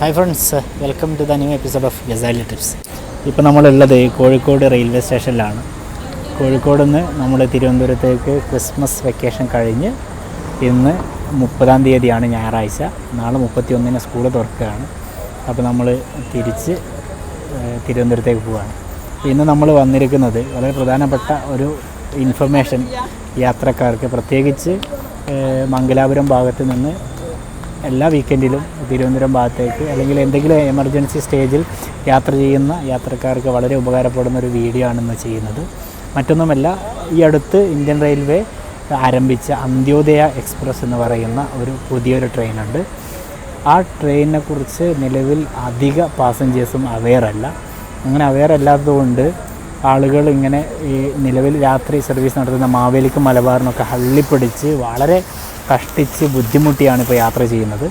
Hi friends welcome to the new episode of Gazali tips ഇപ്പോൾ നമ്മളുള്ളത് Kozhikode railway സ്റ്റേഷനിലാണ് കോഴിക്കോട് നിന്ന് നമ്മൾ തിരുവനന്തപുരത്തേക്ക് ക്രിസ്മസ് വെക്കേഷൻ കഴിഞ്ഞ് ഇന്ന് മുപ്പതാം തീയതിയാണ് ഞായറാഴ്ച. നാളെ മുപ്പത്തി ഒന്നിന് സ്കൂൾ തുറക്കുകയാണ്. അപ്പോൾ നമ്മൾ തിരിച്ച് തിരുവനന്തപുരത്തേക്ക് പോവുകയാണ് ഇന്ന് നമ്മൾ വന്നിരിക്കുന്നത് വളരെ പ്രധാനപ്പെട്ട ഒരു ഇൻഫർമേഷൻ യാത്രക്കാർക്ക് പ്രത്യേകിച്ച് മംഗലാപുരം ഭാഗത്ത് നിന്ന് എല്ലാ വീക്കെൻഡിലും തിരുവനന്തപുരം ഭാഗത്തേക്ക് അല്ലെങ്കിൽ എന്തെങ്കിലും എമർജൻസി സ്റ്റേജിൽ യാത്ര ചെയ്യുന്ന യാത്രക്കാർക്ക് വളരെ ഉപകാരപ്പെടുന്ന ഒരു വീഡിയോ ആണെന്ന് ചെയ്യുന്നത്. മറ്റൊന്നുമല്ല ഈ അടുത്ത് ഇന്ത്യൻ റെയിൽവേ ആരംഭിച്ച അന്ത്യോദയ എക്സ്പ്രസ് എന്ന് പറയുന്ന ഒരു പുതിയൊരു ട്രെയിനുണ്ട് ആ ട്രെയിനിനെ കുറിച്ച് നിലവിൽ അധിക പാസഞ്ചേഴ്സും അവെയർ അല്ല. അങ്ങനെ അവെയർ അല്ലാത്തതുകൊണ്ട് ആളുകൾ ഇങ്ങനെ ഈ നിലവിൽ രാത്രി സർവീസ് നടത്തുന്ന മാവേലിക്കും മലബാറിനൊക്കെ ഹള്ളിപ്പിടിച്ച് വളരെ കഷ്ടിച്ച് ബുദ്ധിമുട്ടിയാണ് ഇപ്പോൾ യാത്ര ചെയ്യുന്നത്.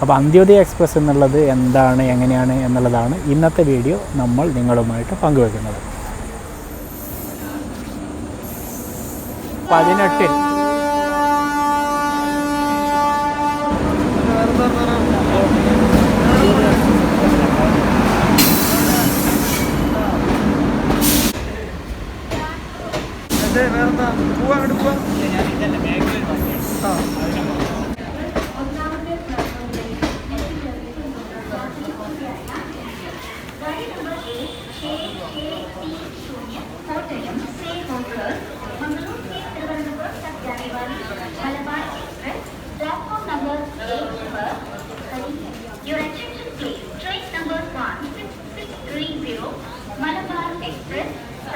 അപ്പോൾ അന്ത്യോദയ എക്സ്പ്രസ് എന്നുള്ളത് എന്താണ് എങ്ങനെയാണ് എന്നുള്ളതാണ് ഇന്നത്തെ വീഡിയോ നമ്മൾ നിങ്ങളുമായിട്ട് പങ്കുവെക്കുന്നത്. പതിനെട്ടിൽ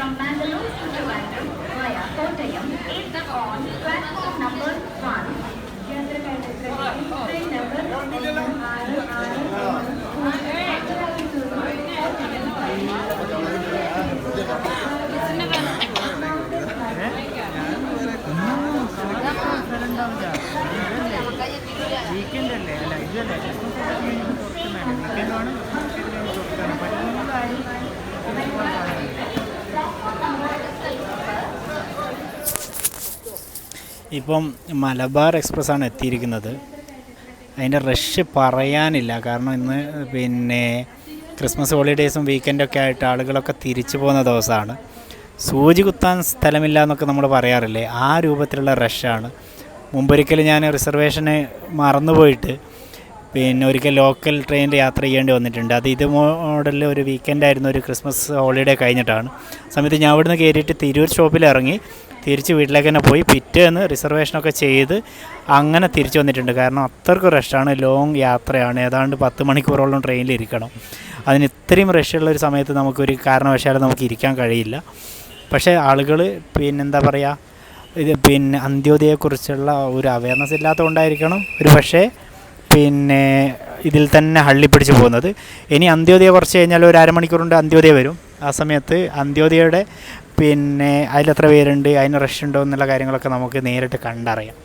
from Mandalore to Trivandrum via Kottayam is on platform number 1. Train number 6 weekend അല്ലേ അല്ല ഇതല്ലേ വീക്കെൻഡ് ആണ് പറ്റുന്ന ഇപ്പം മലബാർ എക്സ്പ്രസ് ആണ് എത്തിയിരിക്കുന്നത്. അതിന്റെ റഷ് പറയാനില്ല. കാരണം ഇന്ന് പിന്നെ ക്രിസ്മസ് ഹോളിഡേയ്സും വീക്കെൻഡൊക്കെ ആയിട്ട് ആളുകളൊക്കെ തിരിച്ചു പോകുന്ന ദിവസമാണ്. സൂചി കുത്താൻ സ്ഥലമില്ല എന്നൊക്കെ നമ്മൾ പറയാറില്ലേ? ആ രൂപത്തിലുള്ള റഷാണ്. മുമ്പൊരിക്കൽ ഞാൻ റിസർവേഷന് മറന്നുപോയിട്ട് പിന്നെ ഒരിക്കൽ ലോക്കൽ ട്രെയിനിൽ യാത്ര ചെയ്യേണ്ടി വന്നിട്ടുണ്ട്. അത് ഇത് മോഡലിൽ ഒരു വീക്കെൻഡായിരുന്നു ഒരു ക്രിസ്മസ് ഹോളിഡേ കഴിഞ്ഞിട്ടാണ്. സമയത്ത് ഞാൻ അവിടുന്ന് കയറിയിട്ട് തിരൂർ ഷോപ്പിൽ ഇറങ്ങി. തിരിച്ച് വീട്ടിലേക്ക് തന്നെ പോയി. പിറ്റേന്ന് റിസർവേഷനൊക്കെ ചെയ്ത് അങ്ങനെ തിരിച്ചു വന്നിട്ടുണ്ട്. കാരണം അത്രക്കും റഷാണ് ലോങ് യാത്രയാണ്. ഏതാണ്ട് പത്ത് മണിക്കൂറോളം ട്രെയിനിൽ ഇരിക്കണം. അതിന് ഇത്രയും റഷുള്ള ഒരു സമയത്ത് നമുക്കൊരു കാരണവശാലും നമുക്ക് ഇരിക്കാൻ കഴിയില്ല. പക്ഷേ ആളുകൾ പിന്നെന്താ പറയുക ഇത് പിന്നെ അന്ത്യോദയെക്കുറിച്ചുള്ള ഒരു അവയർനെസ് ഇല്ലാത്തതുകൊണ്ടായിരിക്കണം. ഒരു പക്ഷേ പിന്നെ ഇതിൽ തന്നെ ഹള്ളി പിടിച്ച് പോകുന്നത്. ഇനി അന്ത്യോദയ കുറച്ച് കഴിഞ്ഞാൽ ഒരു അരമണിക്കൂറുണ്ട് അന്ത്യോദയ വരും. ആ സമയത്ത് അന്ത്യോദയയുടെ പിന്നെ അതിലെത്ര പേരുണ്ട് അതിന് റഷ് ഉണ്ടോ എന്നുള്ള കാര്യങ്ങളൊക്കെ നമുക്ക് നേരിട്ട് കണ്ടറിയാം.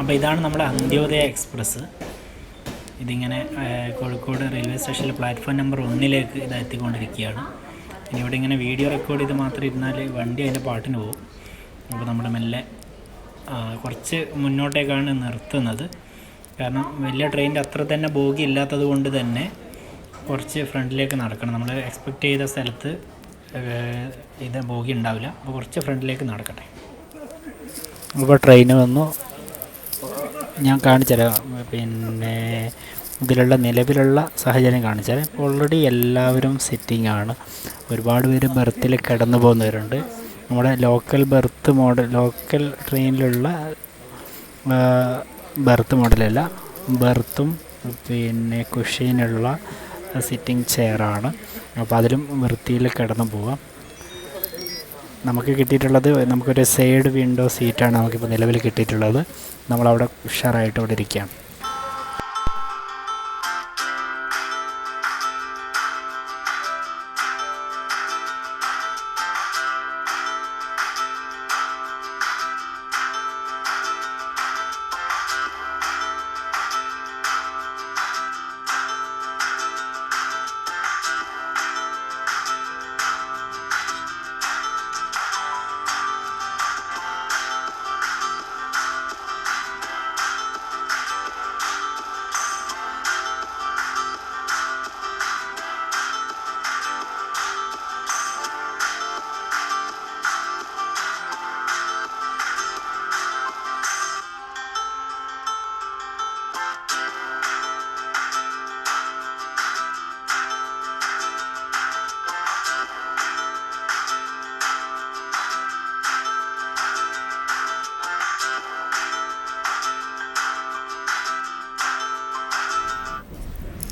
അപ്പോൾ ഇതാണ് നമ്മുടെ അന്ത്യോദയ എക്സ്പ്രസ്. ഇതിങ്ങനെ കോഴിക്കോട് റെയിൽവേ സ്റ്റേഷനിൽ പ്ലാറ്റ്ഫോം നമ്പർ ഒന്നിലേക്ക് ഇത് എത്തിക്കൊണ്ടിരിക്കുകയാണ്. ഇനി ഇവിടെ ഇങ്ങനെ വീഡിയോ റെക്കോർഡ് ചെയ്ത് മാത്രം ഇരുന്നാൽ വണ്ടി അതിന്റെ പാട്ടിന് പോകും. അപ്പോൾ നമ്മുടെ മെല്ലെ കുറച്ച് മുന്നോട്ടേക്കാണ് നിർത്തുന്നത്. കാരണം വലിയ ട്രെയിനിന്റെ അത്ര തന്നെ ബോഗി ഇല്ലാത്തത് കൊണ്ട് തന്നെ കുറച്ച് ഫ്രണ്ടിലേക്ക് നടക്കണം. നമ്മൾ എക്സ്പെക്റ്റ് ചെയ്ത സ്ഥലത്ത് ഇത് ബോഗി ഉണ്ടാവില്ല. അപ്പോൾ കുറച്ച് ഫ്രണ്ടിലേക്ക് നടക്കട്ടെ. ഇപ്പോൾ ട്രെയിൻ വന്നു. ഞാൻ കാണിച്ചുതരാം. പിന്നെ ഇതിലുള്ള നിലവിലുള്ള സാഹചര്യം കാണിച്ചുതരാം. ഓൾറെഡി എല്ലാവരും സെറ്റിംഗ് ആണ്. ഒരുപാട് പേര് ബർത്തിൽ കിടന്നു പോകുന്നവരുണ്ട്. നമ്മുടെ ലോക്കൽ ബർത്ത് മോഡൽ ലോക്കൽ ട്രെയിനിലുള്ള ബർത്ത് മോഡലല്ല ബർത്തും പിന്നെ കുഷീനുള്ള സിറ്റിംഗ് ചെയറാണ് അപ്പോൾ അതിലും വൃത്തിയിൽ കിടന്നു പോവാം. നമുക്ക് കിട്ടിയിട്ടുള്ളത് നമുക്കൊരു സൈഡ് വിൻഡോ സീറ്റാണ് നമുക്കിപ്പോൾ നിലവിൽ കിട്ടിയിട്ടുള്ളത്. നമ്മളവിടെ ഉഷാറായിട്ട് അവിടെ ഇരിക്കുകയാണ്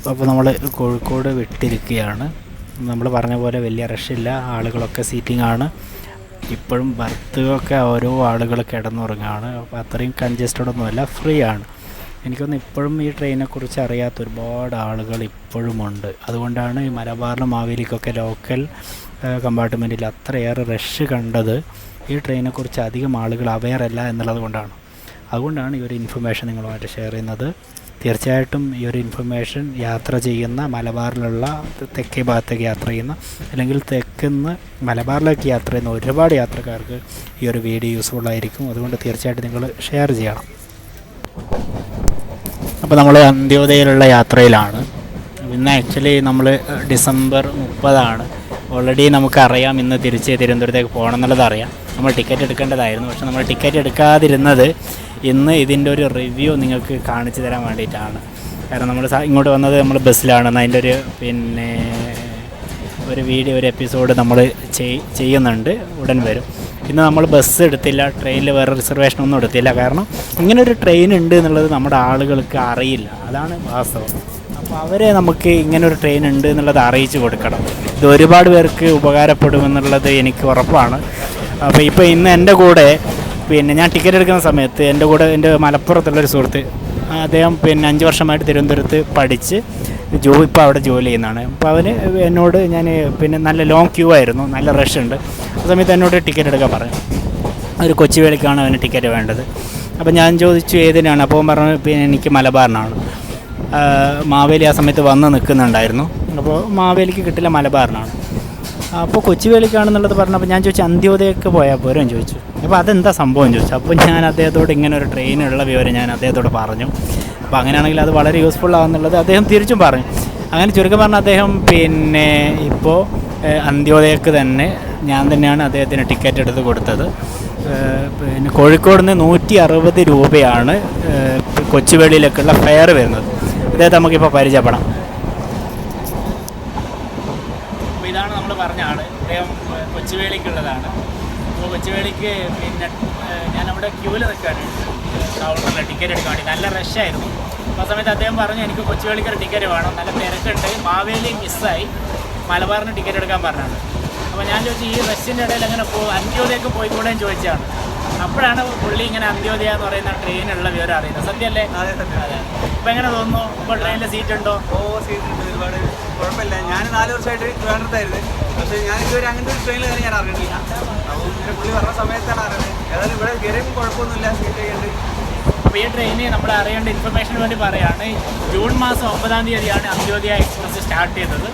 അപ്പോൾ നമ്മൾ കോഴിക്കോട് വിട്ടിരിക്കുകയാണ്. നമ്മൾ പറഞ്ഞ പോലെ വലിയ റഷില്ല ആളുകളൊക്കെ സീറ്റിംഗ് ആണ്. ഇപ്പോഴും ബർത്തുകളൊക്കെ ഓരോ ആളുകൾ കിടന്നുറങ്ങുകയാണ് അപ്പോൾ അത്രയും കൺജസ്റ്റഡ് ഒന്നുമല്ല ഫ്രീ ആണ്. എനിക്കൊന്ന് ഇപ്പോഴും ഈ ട്രെയിനെക്കുറിച്ച് അറിയാത്ത ഒരുപാട് ആളുകൾ ഇപ്പോഴും ഉണ്ട്. അതുകൊണ്ടാണ് ഈ മലബാറിലും മാവേലിക്കൊക്കെ ലോക്കൽ കമ്പാർട്ട്മെന്റിൽ അത്രയേറെ റഷ് കണ്ടത്. ഈ ട്രെയിനെക്കുറിച്ച് അധികം ആളുകൾ അവെയർ അല്ല എന്നുള്ളത് കൊണ്ടാണ്. അതുകൊണ്ടാണ് ഈ ഒരു ഇൻഫർമേഷൻ നിങ്ങളുമായിട്ട് ഷെയർ ചെയ്യുന്നത്. തീർച്ചയായിട്ടും ഈ ഒരു ഇൻഫർമേഷൻ യാത്ര ചെയ്യുന്ന മലബാറിലുള്ള തെക്കേ ഭാഗത്തേക്ക് യാത്ര ചെയ്യുന്ന അല്ലെങ്കിൽ തെക്കുന്ന് മലബാറിലേക്ക് യാത്ര ചെയ്യുന്ന ഒരുപാട് യാത്രക്കാർക്ക് ഈ ഒരു വീഡിയോ യൂസ്ഫുൾ ആയിരിക്കും. അതുകൊണ്ട് തീർച്ചയായിട്ടും നിങ്ങൾ ഷെയർ ചെയ്യണം. അപ്പോൾ നമ്മൾ അന്ത്യോദയയിലുള്ള യാത്രയിലാണ്. ഇന്ന് ആക്ച്വലി നമ്മൾ ഡിസംബർ മുപ്പതാണ്. ഓൾറെഡി നമുക്കറിയാം ഇന്ന് തിരിച്ച് തിരുവനന്തപുരത്തേക്ക് പോകണം എന്നുള്ളത് അറിയാം. നമ്മൾ ടിക്കറ്റ് എടുക്കേണ്ടതായിരുന്നു. പക്ഷെ നമ്മൾ ടിക്കറ്റ് എടുക്കാതിരുന്നത് ഇന്ന് ഇതിന്റെ ഒരു റിവ്യൂ നിങ്ങൾക്ക് കാണിച്ചു തരാൻ വേണ്ടിയിട്ടാണ്. കാരണം നമ്മൾ ഇങ്ങോട്ട് വന്നത് നമ്മൾ ബസ്സിലാണ് അതിന്റെ ഒരു പിന്നെ ഒരു വീഡിയോ ഒരു എപ്പിസോഡ് നമ്മൾ ചെയ്യുന്നുണ്ട് ഉടൻ വരും. ഇന്ന് നമ്മൾ ബസ് എടുത്തില്ല ട്രെയിനിൽ വേറെ റിസർവേഷൻ ഒന്നും എടുത്തില്ല. കാരണം ഇങ്ങനെ ഒരു ട്രെയിൻ ഉണ്ട് എന്നുള്ളത് നമ്മുടെ ആളുകൾക്ക് അറിയില്ല. അതാണ് വാസ്തവം. അപ്പോൾ അവരെ നമുക്ക് ഇങ്ങനെ ഒരു ട്രെയിൻ ഉണ്ട് എന്നുള്ളത് അറിയിച്ചു കൊടുക്കണം. ഇത് ഒരുപാട് പേർക്ക് ഉപകാരപ്പെടുമെന്നുള്ളത് എനിക്ക് ഉറപ്പാണ്. അപ്പോൾ ഇപ്പോൾ ഇന്ന് എന്റെ കൂടെ പിന്നെ ഞാൻ ടിക്കറ്റ് എടുക്കുന്ന സമയത്ത് എന്റെ കൂടെ എന്റെ മലപ്പുറത്തുള്ളൊരു സുഹൃത്ത് അദ്ദേഹം പിന്നെ അഞ്ച് വർഷമായിട്ട് തിരുവനന്തപുരത്ത് പഠിച്ച് ജോ ഇപ്പോൾ അവിടെ ജോലി ചെയ്യുന്നതാണ്. അപ്പോൾ അവന് എന്നോട് ഞാൻ പിന്നെ നല്ല ലോങ് ക്യൂ ആയിരുന്നു നല്ല റഷ് ഉണ്ട്. ആ സമയത്ത് എന്നോട് ടിക്കറ്റ് എടുക്കാൻ പറഞ്ഞു. ഒരു കൊച്ചു വേളിക്കാണ് അവന് ടിക്കറ്റ് വേണ്ടത്. അപ്പോൾ ഞാൻ ചോദിച്ചു ഏതിനാണ്? അപ്പോൾ പറഞ്ഞു പിന്നെ എനിക്ക് മലബാറിനാണ്. മാവേലി ആ സമയത്ത് വന്ന് നിൽക്കുന്നുണ്ടായിരുന്നു. അപ്പോൾ മാവേലിക്ക് കിട്ടില്ല മലബാറിനാണ്. അപ്പോൾ കൊച്ചു വേളിക്കാണെന്നുള്ളത് പറഞ്ഞപ്പോൾ ഞാൻ ചോദിച്ചു അന്ത്യോദയൊക്കെ പോയാൽ പോരും? ചോദിച്ചു. അപ്പോൾ അതെന്താ സംഭവം ചോദിച്ചു. അപ്പോൾ ഞാൻ അദ്ദേഹത്തോട് ഇങ്ങനെ ഒരു ട്രെയിനുള്ള വിവരം ഞാൻ അദ്ദേഹത്തോട് പറഞ്ഞു. അപ്പോൾ അങ്ങനെയാണെങ്കിൽ അത് വളരെ യൂസ്ഫുൾ ആകുന്നുള്ളത് അദ്ദേഹം തിരിച്ചും പറഞ്ഞു. അങ്ങനെ ചുരുക്കം പറഞ്ഞാൽ അദ്ദേഹം പിന്നെ ഇപ്പോൾ അന്ത്യോദയക്ക് തന്നെ ഞാൻ തന്നെയാണ് അദ്ദേഹത്തിന് ടിക്കറ്റ് എടുത്ത് കൊടുത്തത്. പിന്നെ കോഴിക്കോട് നിന്ന് നൂറ്റി അറുപത് രൂപയാണ് കൊച്ചുവേളിയിലൊക്കെയുള്ള ഫെയർ വരുന്നത്. അദ്ദേഹത്തെ നമുക്കിപ്പോൾ പരിചയപ്പെടാം അപ്പോൾ ഇതാണ് നമ്മൾ പറഞ്ഞ ആൾ അദ്ദേഹം ഏഹ്, കൊച്ചുവേളിക്കുള്ളതാണ്. അപ്പോൾ കൊച്ചുവേളിക്ക് പിന്നെ ഞാൻ നമ്മുടെ ക്യൂവിൽ നിൽക്കുകയാണ് കൗണ്ടറിൽ ടിക്കറ്റ് എടുക്കാൻ വേണ്ടി. നല്ല റഷായിരുന്നു അപ്പോൾ ആ സമയത്ത് അദ്ദേഹം പറഞ്ഞു എനിക്ക് കൊച്ചുവേളിക്ക് ഒരു ടിക്കറ്റ് വേണം. നല്ല തിരക്കുണ്ട്. മാവേലി മിസ്സായി മലബാറിന് ടിക്കറ്റ് എടുക്കാൻ പറഞ്ഞാണ്. അപ്പോൾ ഞാൻ ചോദിച്ചു ഈ റഷ്യന്റെ ഇടയിൽ അങ്ങനെ പോ അന്ത്യോദയൊക്കെ പോയിക്കൂടെ? എന്ന് ചോദിച്ചാണ്. അപ്പോഴാണ് പുള്ളി ഇങ്ങനെ അന്ത്യോദയ എന്ന് പറയുന്ന ട്രെയിനുള്ള വിവരം അറിയുന്നത്. സത്യമല്ലേ അതെ സത്യം. അതെ. ഇപ്പോൾ എങ്ങനെ തോന്നുന്നു? ഇപ്പോൾ ട്രെയിനിൽ സീറ്റ് ഉണ്ടോ? ഓ സീറ്റ് ഉണ്ട്. ഒരുപാട് കുഴപ്പമില്ല. ഞാൻ നാല് വർഷമായിട്ട് ട്രിവാൻഡ്രത്തായിരുന്നു. പക്ഷേ ഞാൻ ഇതുവരെ അങ്ങനത്തെ ഒരു ട്രെയിനിൽ കയറി ഞാൻ അറിഞ്ഞിട്ടില്ല അപ്പോൾ പിന്നെ പുള്ളി പറഞ്ഞ സമയത്താണ് അറിയുന്നത് ഏതായാലും ഇവിടെ കയറിയപ്പോൾ കുഴപ്പമൊന്നുമില്ല. സീറ്റ് ചെയ്യേണ്ടത് അപ്പോൾ ഈ ട്രെയിന് നമ്മൾ അറിയേണ്ട ഇൻഫർമേഷന് വേണ്ടി പറയുകയാണ് ജൂൺ മാസം ഒമ്പതാം തീയതിയാണ് അന്ത്യോദയ എക്സ്പ്രസ് സ്റ്റാർട്ട് ചെയ്തത്.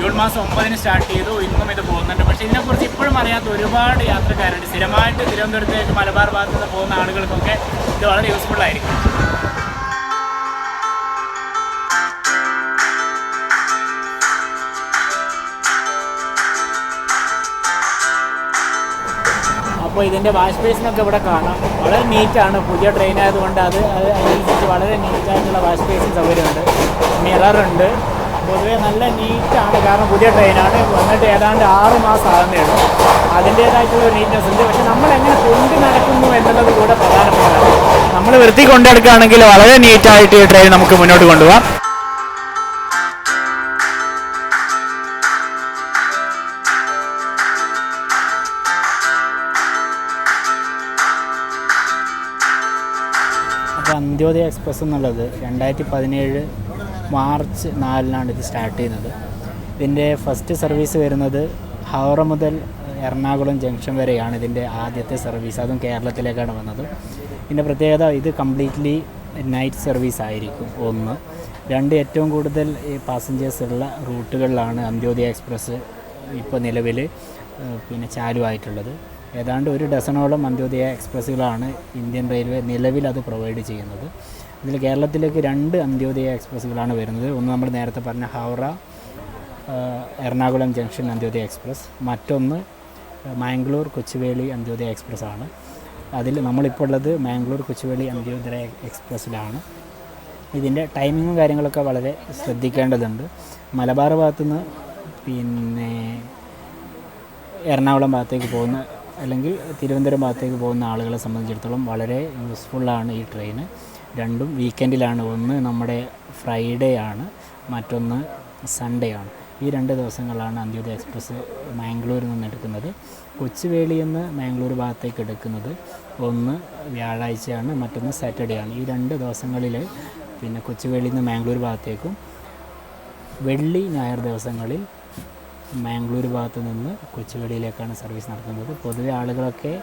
ജൂൺ മാസം ഒമ്പതിന് സ്റ്റാർട്ട് ചെയ്തു. ഇന്നും ഇത് പോകുന്നുണ്ട്. പക്ഷേ ഇതിനെക്കുറിച്ച് ഇപ്പോഴും അറിയാത്ത ഒരുപാട് യാത്രക്കാരുണ്ട്. സ്ഥിരമായിട്ട് തിരുവനന്തപുരത്തേക്ക് മലബാർ ഭാഗത്ത് നിന്ന് പോകുന്ന ആളുകൾക്കൊക്കെ ഇത് വളരെ യൂസ്ഫുൾ ആയിരിക്കും. അപ്പോൾ ഇതിന്റെ വാഷ് ബേസിനൊക്കെ ഇവിടെ കാണാം. വളരെ നീറ്റാണ്. പുതിയ ട്രെയിൻ ആയതുകൊണ്ട് അത് അത് അതിനനുസരിച്ച് വളരെ നീറ്റായിട്ടുള്ള വാഷ് ബേസിൻ സൗകര്യമുണ്ട്. മിററുണ്ട് പൊതുവേ നല്ല നീറ്റാണ് കാരണം പുതിയ ട്രെയിനാണ് വന്നിട്ട് ഏതാണ്ട് ആറ് മാസം ആകുന്നേ ഉള്ളൂ. അതിന്റേതായിട്ടുള്ള നീറ്റ്നെസ് ഉണ്ട്. പക്ഷെ നമ്മൾ എങ്ങനെ കൊണ്ട് നടക്കുന്നു എന്നുള്ളത് കൂടെ പ്രധാനപ്പെട്ടതാണ്. നമ്മൾ വൃത്തി കൊണ്ടെടുക്കുകയാണെങ്കിൽ വളരെ നീറ്റായിട്ട് ഈ ട്രെയിൻ നമുക്ക് മുന്നോട്ട് കൊണ്ടുപോകാം. അന്ത്യോദയ എക്സ്പ്രസ് എന്നുള്ളത് രണ്ടായിരത്തി പതിനേഴ് മാർച്ച് നാലിനാണ് ഇത് സ്റ്റാർട്ട് ചെയ്യുന്നത്. ഇതിന്റെ ഫസ്റ്റ് സർവീസ് വരുന്നത് ഹൗറ മുതൽ എറണാകുളം ജംഗ്ഷൻ വരെയാണ് ഇതിന്റെ ആദ്യത്തെ സർവീസ്. അതും കേരളത്തിലേക്കാണ് വന്നത്. ഇതിന്റെ പ്രത്യേകത ഇത് കംപ്ലീറ്റ്ലി നൈറ്റ് സർവീസ് ആയിരിക്കും ഒന്ന്. രണ്ട് ഏറ്റവും കൂടുതൽ പാസഞ്ചേഴ്സ് ഉള്ള റൂട്ടുകളിലാണ് അന്ത്യോദയ എക്സ്പ്രസ് ഇപ്പോൾ നിലവിൽ പിന്നെ ചാലുവായിട്ടുള്ളത്. ഏതാണ്ട് ഒരു ഡസനോളം അന്ത്യോദയ എക്സ്പ്രസ്സുകളാണ് ഇന്ത്യൻ റെയിൽവേ നിലവിൽ അത് പ്രൊവൈഡ് ചെയ്യുന്നത്. ഇതിൽ കേരളത്തിലേക്ക് രണ്ട് അന്ത്യോദയ എക്സ്പ്രസ്സുകളാണ് വരുന്നത്. ഒന്ന് നമ്മൾ നേരത്തെ പറഞ്ഞ ഹൗറ എറണാകുളം ജംഗ്ഷൻ അന്ത്യോദയ എക്സ്പ്രസ്. മറ്റൊന്ന് മാംഗ്ലൂർ കൊച്ചുവേളി അന്ത്യോദയ എക്സ്പ്രസ് ആണ് അതിൽ നമ്മളിപ്പോൾ ഉള്ളത് മാംഗ്ലൂർ കൊച്ചുവേളി അന്ത്യോദയ എക്സ്പ്രസ്സിലാണ്. ഇതിന്റെ ടൈമിങ്ങും കാര്യങ്ങളൊക്കെ വളരെ ശ്രദ്ധിക്കേണ്ടതുണ്ട്. മലബാർ ഭാഗത്തുനിന്ന് പിന്നെ എറണാകുളം ഭാഗത്തേക്ക് പോകുന്ന അല്ലെങ്കിൽ തിരുവനന്തപുരം ഭാഗത്തേക്ക് പോകുന്ന ആളുകളെ സംബന്ധിച്ചിടത്തോളം വളരെ യൂസ്ഫുള്ളാണ് ഈ ട്രെയിൻ രണ്ടും വീക്കെൻഡിലാണ് ഒന്ന് നമ്മുടെ ഫ്രൈഡേ ആണ്. മറ്റൊന്ന് സൺഡേ ആണ്. ഈ രണ്ട് ദിവസങ്ങളാണ് അന്ത്യോദയ എക്സ്പ്രസ് മാംഗ്ലൂരിൽ നിന്ന് എടുക്കുന്നത്. കൊച്ചുവേളിയിൽ നിന്ന് മാംഗ്ലൂർ ഭാഗത്തേക്ക് എടുക്കുന്നത്. ഒന്ന് വ്യാഴാഴ്ചയാണ്. മറ്റൊന്ന് സാറ്റർഡേ ആണ്. ഈ രണ്ട് ദിവസങ്ങളിൽ പിന്നെ കൊച്ചുവേളിയിൽ നിന്ന് മാംഗ്ലൂർ ഭാഗത്തേക്കും വെള്ളി ഞായർ ദിവസങ്ങളിൽ മാംഗ്ലൂർ ഭാഗത്ത് നിന്ന് കൊച്ചുവേളിയിലേക്കാണ് സർവീസ് നടത്തുന്നത്. പൊതുവെ ആളുകളൊക്കെ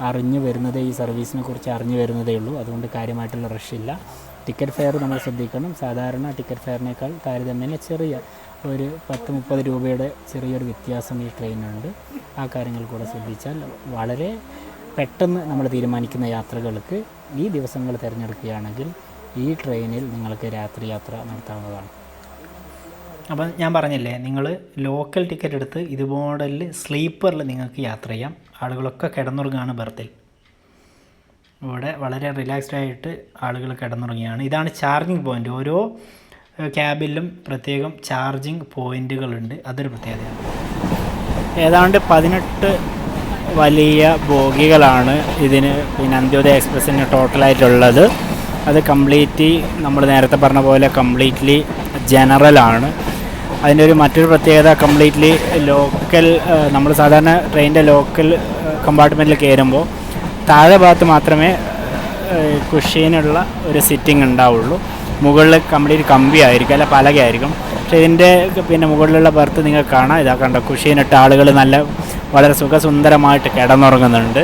അറിഞ്ഞു വരുന്നതേ ഈ സർവീസിനെ കുറിച്ച് അറിഞ്ഞു വരുന്നതേ ഉള്ളൂ. അതുകൊണ്ട് കാര്യമായിട്ടുള്ള റഷ് ഇല്ല. ടിക്കറ്റ് ഫെയർ നമ്മൾ ശ്രദ്ധിക്കണം. സാധാരണ ടിക്കറ്റ് ഫെയറിനേക്കാൾ താരതമ്യേന ചെറിയ ഒരു പത്ത് മുപ്പത് രൂപയുടെ ചെറിയൊരു വ്യത്യാസം ഈ ട്രെയിനുണ്ട് ആ കാര്യങ്ങൾ കൂടെ ശ്രദ്ധിച്ചാൽ വളരെ പെട്ടെന്ന് നമ്മൾ തീരുമാനിക്കുന്ന യാത്രകൾക്ക് ഈ ദിവസങ്ങൾ തിരഞ്ഞെടുക്കുകയാണെങ്കിൽ ഈ ട്രെയിനിൽ നിങ്ങൾക്ക് രാത്രി യാത്ര നടത്താവുന്നതാണ്. അപ്പം ഞാൻ പറഞ്ഞില്ലേ നിങ്ങൾ ലോക്കൽ ടിക്കറ്റ് എടുത്ത് ഇത് മോഡലിൽ സ്ലീപ്പറിൽ നിങ്ങൾക്ക് യാത്ര ചെയ്യാം. ആളുകളൊക്കെ കിടന്നുറങ്ങുകയാണ് ബർത്തിൽ. ഇവിടെ വളരെ റിലാക്സ്ഡ് ആയിട്ട് ആളുകൾ കിടന്നുറങ്ങിയാണ് ഇതാണ് ചാർജിങ് പോയിന്റ് ഓരോ ക്യാബിലും പ്രത്യേകം ചാർജിങ് പോയിന്റുകളുണ്ട് അതൊരു പ്രത്യേകതയാണ്. ഏതാണ്ട് പതിനെട്ട് വലിയ ബോഗികളാണ് ഇതിന് പിന്നെ അന്ത്യോദയ എക്സ്പ്രസ്സിന് ടോട്ടലായിട്ടുള്ളത് അത് കംപ്ലീറ്റ്ലി നമ്മൾ നേരത്തെ പറഞ്ഞ പോലെ കംപ്ലീറ്റ്ലി ജനറലാണ് അതിന്റെ ഒരു മറ്റൊരു പ്രത്യേകത കംപ്ലീറ്റ്ലി ലോക്കൽ നമ്മൾ സാധാരണ ട്രെയിനിന്റെ ലോക്കൽ കമ്പാർട്ട്മെന്റിൽ കയറുമ്പോൾ താഴെ ഭാഗത്ത് മാത്രമേ കുഷീനുള്ള ഒരു സിറ്റിംഗ് ഉണ്ടാവുള്ളൂ. മുകളിൽ കംപ്ലീറ്റ് കമ്പി ആയിരിക്കും അല്ല പലകയായിരിക്കും പക്ഷേ ഇതിന്റെ പിന്നെ മുകളിലുള്ള ബർത്ത് നിങ്ങൾക്ക് കാണാം. ഇതാ കണ്ടോ കുഷീനിട്ട ആളുകൾ നല്ല വളരെ സുഖസുന്ദരമായിട്ട് കിടന്നുറങ്ങുന്നുണ്ട്.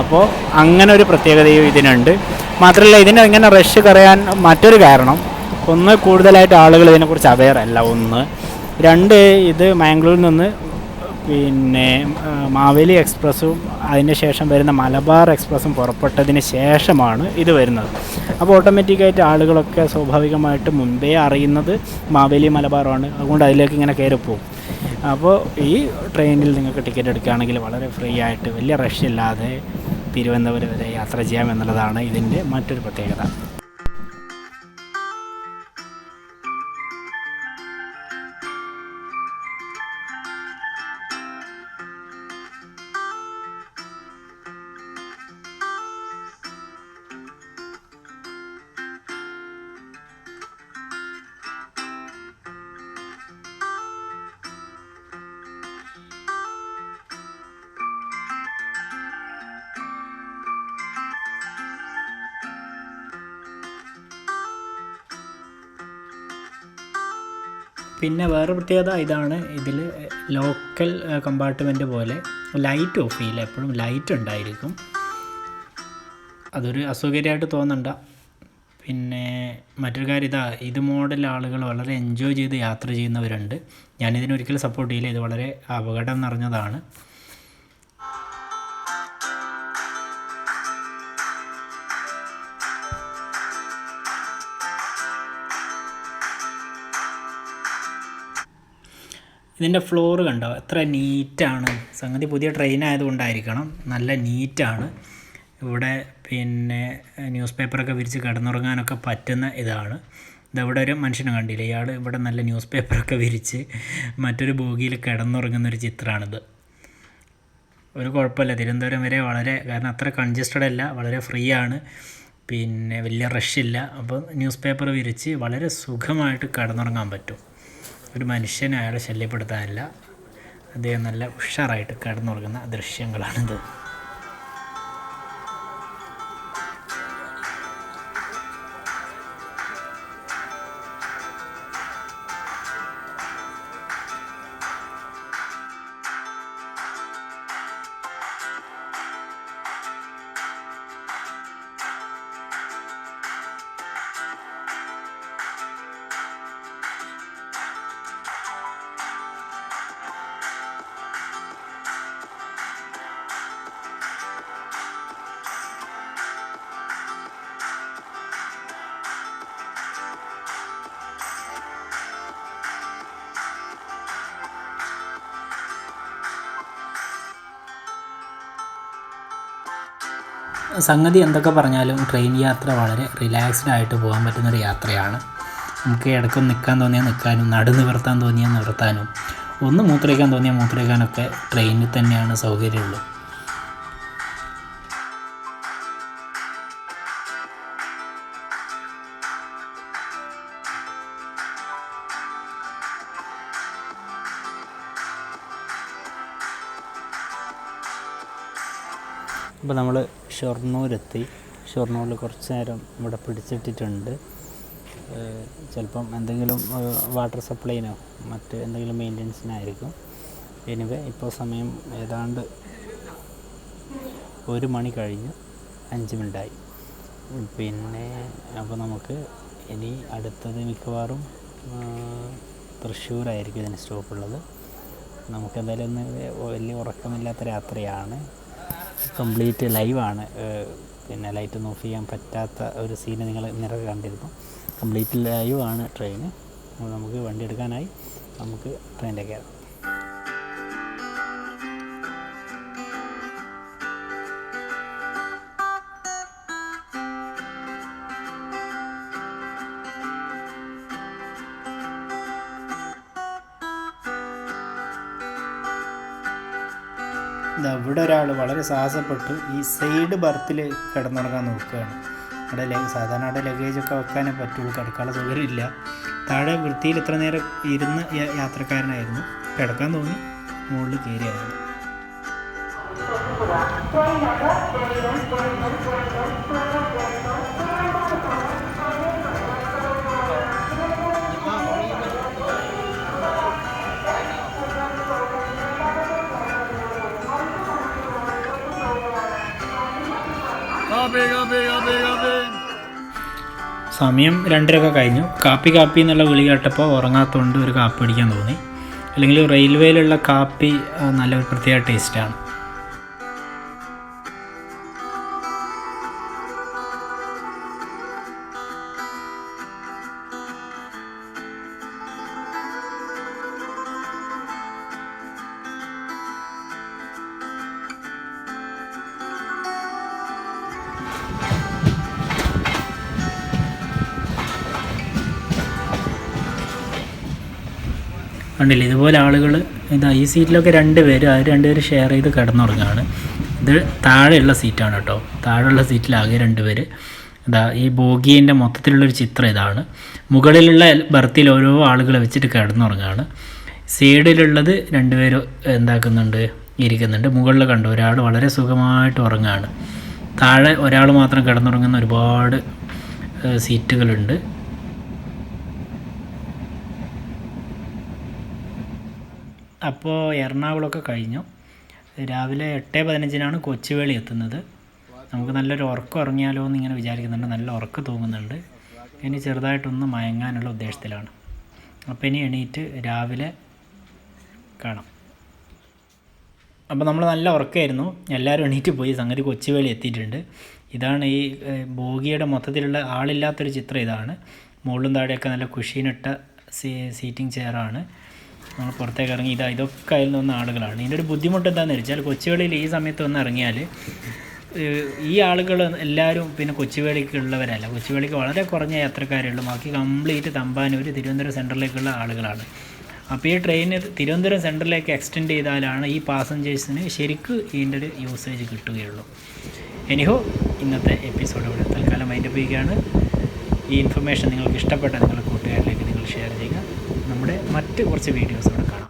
അപ്പോൾ അങ്ങനെ ഒരു പ്രത്യേകതയും ഇതിനുണ്ട്. മാത്രമല്ല ഇതിന് ഇങ്ങനെ റഷ് കുറയാൻ മറ്റൊരു കാരണം ഒന്ന് കൂടുതലായിട്ട് ആളുകൾ ഇതിനെക്കുറിച്ച് അവെയർ അല്ല. ഒന്ന്. രണ്ട് ഇത് മാംഗ്ലൂരിൽ നിന്ന് പിന്നെ മാവേലി എക്സ്പ്രസ്സും അതിന് ശേഷം വരുന്ന മലബാർ എക്സ്പ്രസ്സും പുറപ്പെട്ടതിന് ശേഷമാണ് ഇത് വരുന്നത്. അപ്പോൾ ഓട്ടോമാറ്റിക്കായിട്ട് ആളുകളൊക്കെ സ്വാഭാവികമായിട്ട് മുൻപേ അറിയുന്നത് മാവേലി മലബാറാണ് അതുകൊണ്ട് അതിലേക്ക് ഇങ്ങനെ കയറിപ്പോവും അപ്പോൾ ഈ ട്രെയിനിൽ നിങ്ങൾക്ക് ടിക്കറ്റ് എടുക്കുകയാണെങ്കിൽ വളരെ ഫ്രീ ആയിട്ട് വലിയ റഷ് ഇല്ലാതെ തിരുവനന്തപുരം വരെ യാത്ര ചെയ്യാം എന്നുള്ളതാണ് ഇതിന്റെ മറ്റൊരു പ്രത്യേകത. പിന്നെ വേറെ പ്രത്യേകത ഇതാണ് ഇതിൽ ലോക്കൽ കമ്പാർട്ട്മെന്റ് പോലെ ലൈറ്റ് ഓഫ് ചെയ്യില്ല. എപ്പോഴും ലൈറ്റ് ഉണ്ടായിരിക്കും. അതൊരു അസൗകര്യമായിട്ട് തോന്നണ്ട. പിന്നെ മറ്റൊരു കാര്യം ഇതാ ഇത് മോഡൽ ആളുകൾ വളരെ എൻജോയ് ചെയ്ത് യാത്ര ചെയ്യുന്നവരുണ്ട്. ഞാനിതിനൊരിക്കലും സപ്പോർട്ട് ചെയ്യില്ല. ഇത് വളരെ അപകടം നിറഞ്ഞതാണ്. ഇതിന്റെ ഫ്ലോർ കണ്ടോ? എത്ര നീറ്റാണ്. സംഗതി പുതിയ ട്രെയിൻ ആയതുകൊണ്ടായിരിക്കണം. നല്ല നീറ്റാണ്. ഇവിടെ പിന്നെ ന്യൂസ് പേപ്പറൊക്കെ വിരിച്ച് കിടന്നുറങ്ങാനൊക്കെ പറ്റുന്ന ഇതാണ്. ഇതവിടെ ഒരു മനുഷ്യനെ കണ്ടില്ല? ഇയാൾ ഇവിടെ നല്ല ന്യൂസ് പേപ്പറൊക്കെ വിരിച്ച് മറ്റൊരു ബോഗിയിൽ കിടന്നുറങ്ങുന്നൊരു ചിത്രമാണിത് ഒരു കുഴപ്പമില്ല. തിരുവനന്തപുരം വരെ വളരെ കാരണം അത്ര കൺജസ്റ്റഡ് അല്ല. വളരെ ഫ്രീ ആണ്. പിന്നെ വലിയ റഷ് ഇല്ല. അപ്പോൾ ന്യൂസ് പേപ്പർ വിരിച്ച് വളരെ സുഖമായിട്ട് കിടന്നുറങ്ങാൻ പറ്റും. ഒരു മനുഷ്യനെ അയാളെ ശല്യപ്പെടുത്താനില്ല. അദ്ദേഹം നല്ല ഉഷാറായിട്ട് കിടന്നുറങ്ങുന്ന ദൃശ്യങ്ങളാണിത്. സംഗതി എന്തൊക്കെ പറഞ്ഞാലും ട്രെയിൻ യാത്ര വളരെ റിലാക്സ്ഡ് ആയിട്ട് പോകാൻ പറ്റുന്നൊരു യാത്രയാണ്. നമുക്ക് ഇടയ്ക്കൊന്ന് നിൽക്കാൻ തോന്നിയാൽ നിൽക്കാനും നടു നിവർത്താൻ തോന്നിയാൽ നിവർത്താനും ഒന്ന് മൂത്രയ്ക്കാൻ തോന്നിയാൽ മൂത്രയ്ക്കാനൊക്കെ ട്രെയിനിൽ തന്നെയാണ് സൗകര്യമുള്ളൂ. അപ്പോൾ നമ്മൾ ഷൊർണൂരെത്തി. ഷൊർണൂരിൽ കുറച്ച് നേരം ഇവിടെ പിടിച്ചിട്ടിട്ടുണ്ട്. ചിലപ്പം എന്തെങ്കിലും വാട്ടർ സപ്ലൈനോ മറ്റ് എന്തെങ്കിലും മെയിന്റനൻസിനായിരിക്കും. എനിവേ ഇപ്പോൾ സമയം ഏതാണ്ട് ഒരു മണി കഴിഞ്ഞ് അഞ്ച് മിനിറ്റായി. പിന്നെ അപ്പോൾ നമുക്ക് ഇനി അടുത്തത് മിക്കവാറും തൃശ്ശൂരായിരിക്കും ഇതിന് സ്റ്റോപ്പുള്ളത്. നമുക്കെന്തായാലും ഒന്ന് വലിയ ഉറക്കമില്ലാത്ത രാത്രിയാണ്. കംപ്ലീറ്റ് ലൈവാണ് പിന്നെ ലൈറ്റ് ഓഫ് ചെയ്യാൻ പറ്റാത്ത ഒരു സീന് നിങ്ങൾ ഇന്നലെ കണ്ടിരുന്നു. കംപ്ലീറ്റ് ലൈവാണ് ട്രെയിന് അപ്പോൾ നമുക്ക് വണ്ടി എടുക്കാനായി നമുക്ക് ട്രെയിനിലേക്ക് കയറാം. വളരെ സാഹസപ്പെട്ട്. ഈ സൈഡ് ബർത്തിൽ കിടന്നുറങ്ങാൻ നോക്കുകയാണ്. അവിടെ സാധാരണ അവിടെ ലഗേജൊക്കെ വെക്കാനേ പറ്റുള്ളൂ. കിടക്കാനുള്ള സൗകര്യം ഇല്ല. താഴെ വൃത്തിയിൽ ഇത്ര നേരം ഇരുന്ന യാത്രക്കാരനായിരുന്നു. കിടക്കാൻ തോന്നി മുകളിൽ കയറിയായിരുന്നു. സമയം രണ്ടരയൊക്കെ കഴിഞ്ഞു. കാപ്പി കാപ്പി എന്നുള്ള വിളി കേട്ടപ്പോൾ ഉറങ്ങാത്തതുകൊണ്ട് ഒരു കാപ്പി അടിക്കാൻ തോന്നി. അല്ലെങ്കിൽ റെയിൽവേയിലുള്ള കാപ്പി നല്ല പ്രത്യേക ടേസ്റ്റാണ്. കണ്ടില്ലേ? ഇതുപോലെ ആളുകൾ ഇതാ ഈ സീറ്റിലൊക്കെ രണ്ട് പേര് അവർ രണ്ടുപേർ ഷെയർ ചെയ്ത് കിടന്നുറങ്ങുകയാണ് ഇത് താഴെയുള്ള സീറ്റാണ് കേട്ടോ. താഴെയുള്ള സീറ്റിലാകെ രണ്ട് പേര്. ഇതാ ഈ ബോഗീന്റെ മൊത്തത്തിലുള്ളൊരു ചിത്രം ഇതാണ്. മുകളിലുള്ള ബർത്തിൽ ഓരോ ആളുകളെ വെച്ചിട്ട് കിടന്നുറങ്ങുകയാണ് സൈഡിലുള്ളത് രണ്ടുപേര് എന്താക്കുന്നുണ്ട്? ഇരിക്കുന്നുണ്ട്. മുകളിൽ കണ്ടു ഒരാൾ വളരെ സുഖമായിട്ട് ഉറങ്ങുകയാണ് താഴെ ഒരാൾ മാത്രം കിടന്നുറങ്ങുന്ന ഒരുപാട് സീറ്റുകളുണ്ട്. അപ്പോൾ എറണാകുളമൊക്കെ കഴിഞ്ഞു. രാവിലെ എട്ട് പതിനഞ്ചിനാണ് കൊച്ചുവേളി എത്തുന്നത്. നമുക്ക് നല്ലൊരു ഉറക്കം ഇറങ്ങിയാലോ എന്ന് ഇങ്ങനെ വിചാരിക്കുന്നുണ്ട്. നല്ല ഉറക്കം തൂങ്ങുന്നുണ്ട്. ഇനി ചെറുതായിട്ടൊന്ന് മയങ്ങാനുള്ള ഉദ്ദേശത്തിലാണ്. അപ്പോൾ ഇനി എണീറ്റ് രാവിലെ കാണാം. അപ്പോൾ നമ്മൾ നല്ല ഉറക്കമായിരുന്നു എല്ലാവരും എണീറ്റ് പോയി. സംഗതി കൊച്ചുവേളി എത്തിയിട്ടുണ്ട്. ഇതാണ് ഈ ബോഗിയുടെ മൊത്തത്തിലുള്ള ആളില്ലാത്തൊരു ചിത്രം ഇതാണ്. മുകളിലും താഴെയൊക്കെ നല്ല കുഷീനിട്ട സീ സീറ്റിംഗ് ചെയറാണ്. നമ്മൾ പുറത്തേക്ക് ഇറങ്ങി. ഇതാ ഇതൊക്കെ അതിൽ നിന്ന് ആളുകളാണ്. ഇതിന്റെ ഒരു ബുദ്ധിമുട്ട് എന്താണെന്ന് വെച്ചാൽ കൊച്ചുവേളിയിൽ ഈ സമയത്ത് വന്ന് ഇറങ്ങിയാൽ ഈ ആളുകൾ എല്ലാവരും പിന്നെ കൊച്ചുവേളിക്കുള്ളവരല്ല കൊച്ചുവേളിക്ക് വളരെ കുറഞ്ഞ യാത്രക്കാരുള്ളൂ. ബാക്കി കംപ്ലീറ്റ് തമ്പാനൂർ തിരുവനന്തപുരം സെന്ററിലേക്കുള്ള ആളുകളാണ്. അപ്പോൾ ഈ ട്രെയിന് തിരുവനന്തപുരം സെന്ററിലേക്ക് എക്സ്റ്റെൻഡ് ചെയ്താലാണ് ഈ പാസഞ്ചേഴ്സിന് ശരിക്കും ഇതിന്റെ ഒരു യൂസേജ് കിട്ടുകയുള്ളൂ. എനിഹോ ഇന്നത്തെ എപ്പിസോഡ് ഇവിടെ തൽക്കാലം മൈൻഡ് ചെയ്യുകയാണ്. ഈ ഇൻഫർമേഷൻ നിങ്ങൾക്ക് ഇഷ്ടപ്പെട്ട നിങ്ങളുടെ കൂട്ടുകാരിലേക്ക് നിങ്ങൾ ഷെയർ ചെയ്യുക. നമ്മുടെ മറ്റ് കുറച്ച് വീഡിയോസ് ഇവിടെ കാണാം.